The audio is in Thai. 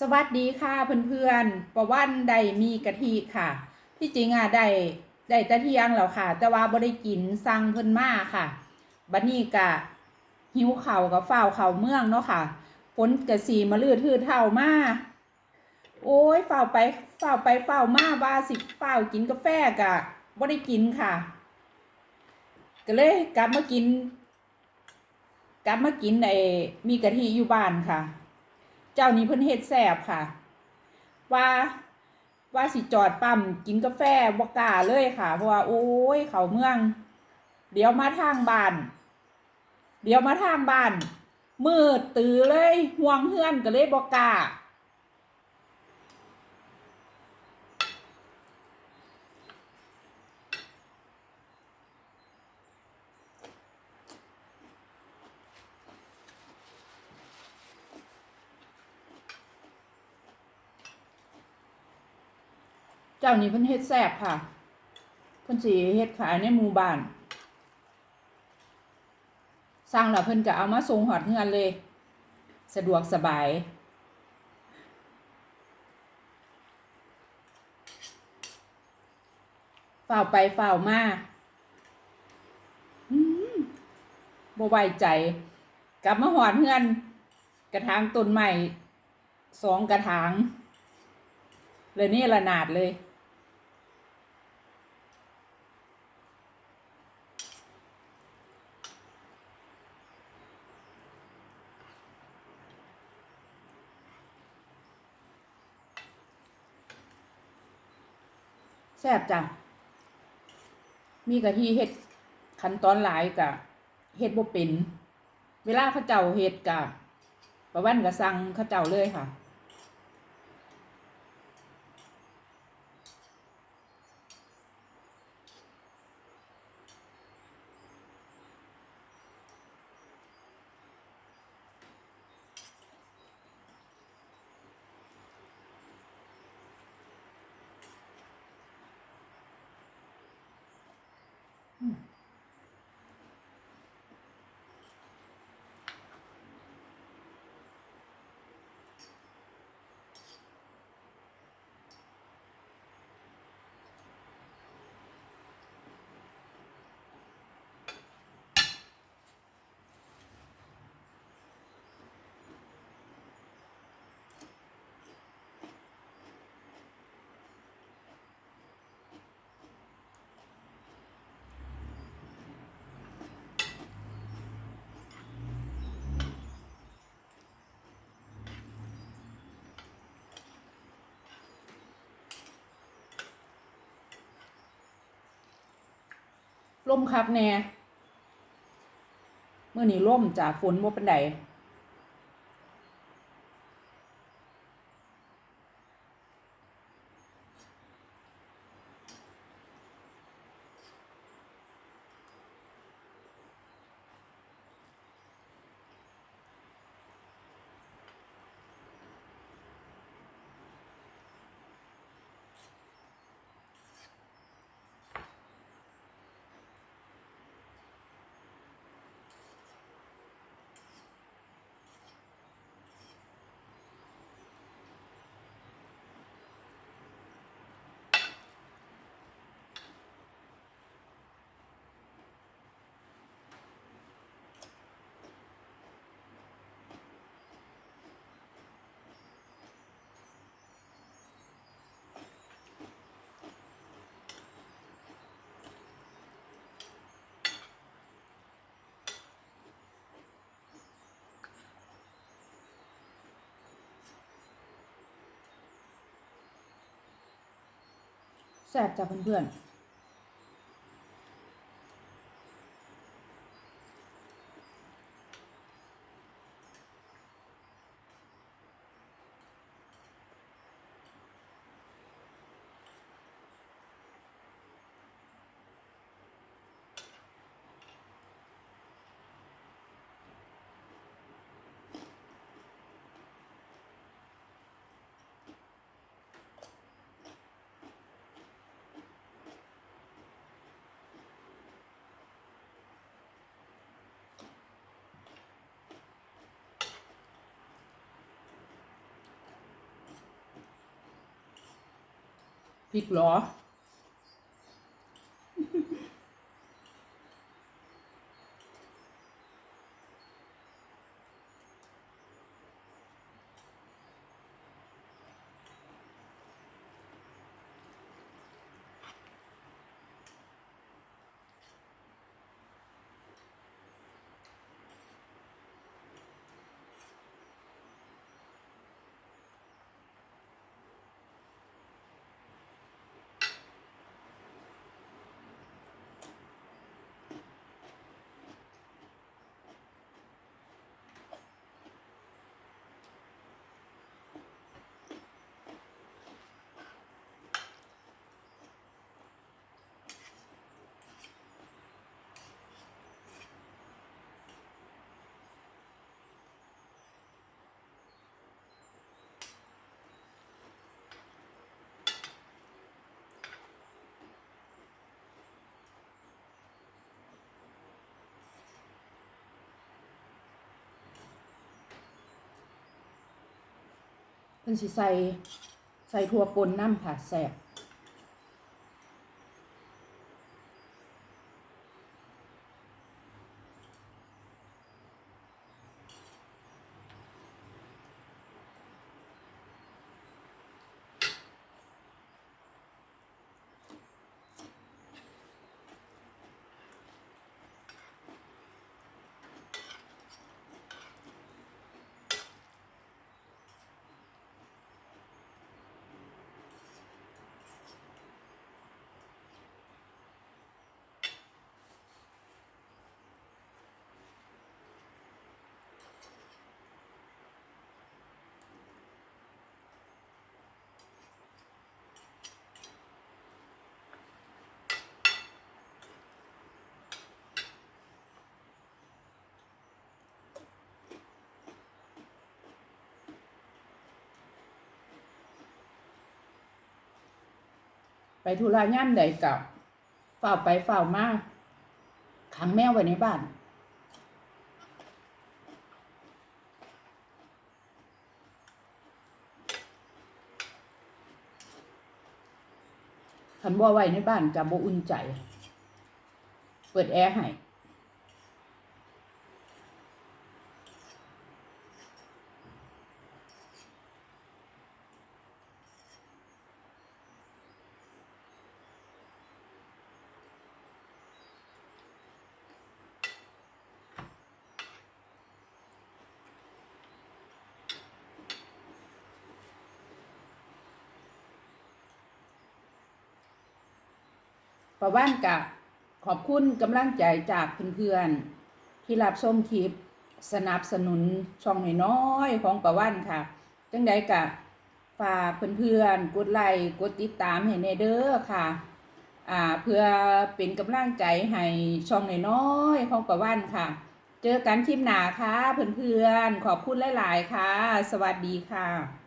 สวัสดีค่ะเพื่อนๆประวันได้มีกะทิค่ะ ที่จริงอะได้ได้ตะเที่ยงแล้วค่ะ แต่ว่าบ่ได้กินสั่งเพิ่นมาค่ะบัดนี้กะหิวเข่ากับฝ้าวเข่าเมืองเนาะค่ะฝนกะสีมาลืดทืดเท่ามาโอ้ยฝ้าวไปฝ้าวไปฝ้าวมาว่าสิฝ้าวกินกาแฟกะบ่ได้กินค่ะ ก็เลยกลับมากิน กลับมากินไอ้มีกะทิอยู่บ้านค่ะ เจ้านี้เพิ่นเฮ็ดแสบค่ะ ว่าว่าสิจอดปั๊มกินกาแฟบ่กล้าเลยค่ะ เพราะว่าโอ้ยเขาเมือง เดี๋ยวมาทางบ้าน เดี๋ยวมาทางบ้านมืดตื้อเลยห่วงเฮือนก็เลยบ่กล้า เจ้านี้เพิ่นเฮ็ดแซ่บค่ะเพิ่นสิเฮ็ดขายในหมู่บ้านสร้างแล้วเพิ่นก็เอามาส่งหอดเฮือนเลย สะดวกสบายฝ่าไปฝ่ามาบ่ไว้ใจ กลับมาหอดเฮือน กระถางต้นใหม่สองกระถาง เลยนี่ระนาดเลย แซ่บจ้ะมีกะทิเห็ดขั้นตอนหลายกะเห็ดบ่เป็น เวลาเขาเจ้าเห็ดกะประวันกะสั่งเขาเจ้าเลยค่ะ ล่มคักแน่เมื่อนี้ล่มจากฝนบ่เป็นได แซ่บจ้ะเพื่อนๆ พริกเหรอ เพิ่นสิใส่ใส่ถั่วป่นน้ำค่ะแซ่บ ไปธุระย่ามใดกับเฝ้าไปเฝ้ามาขังแมวไว้ในบ้าน ขันบ่ไว้ในบ้านกับบ่อุ่นใจ เปิดแอร์ให้ ประว่านกะขอบคุณกำลังใจจากเพื่อนๆที่รับชมคลิปสนับสนุนช่องน้อยๆของประว่านค่ะ จังใดกะฝากเพื่อนๆกดไลค์กดติดตามให้แน่เด้อค่ะอ่าเพื่อเป็นกำลังใจให้ช่องน้อยๆของประว่านค่ะ เจอกันคลิปหน้าค่ะเพื่อนๆขอบคุณหลายๆค่ะ สวัสดีค่ะ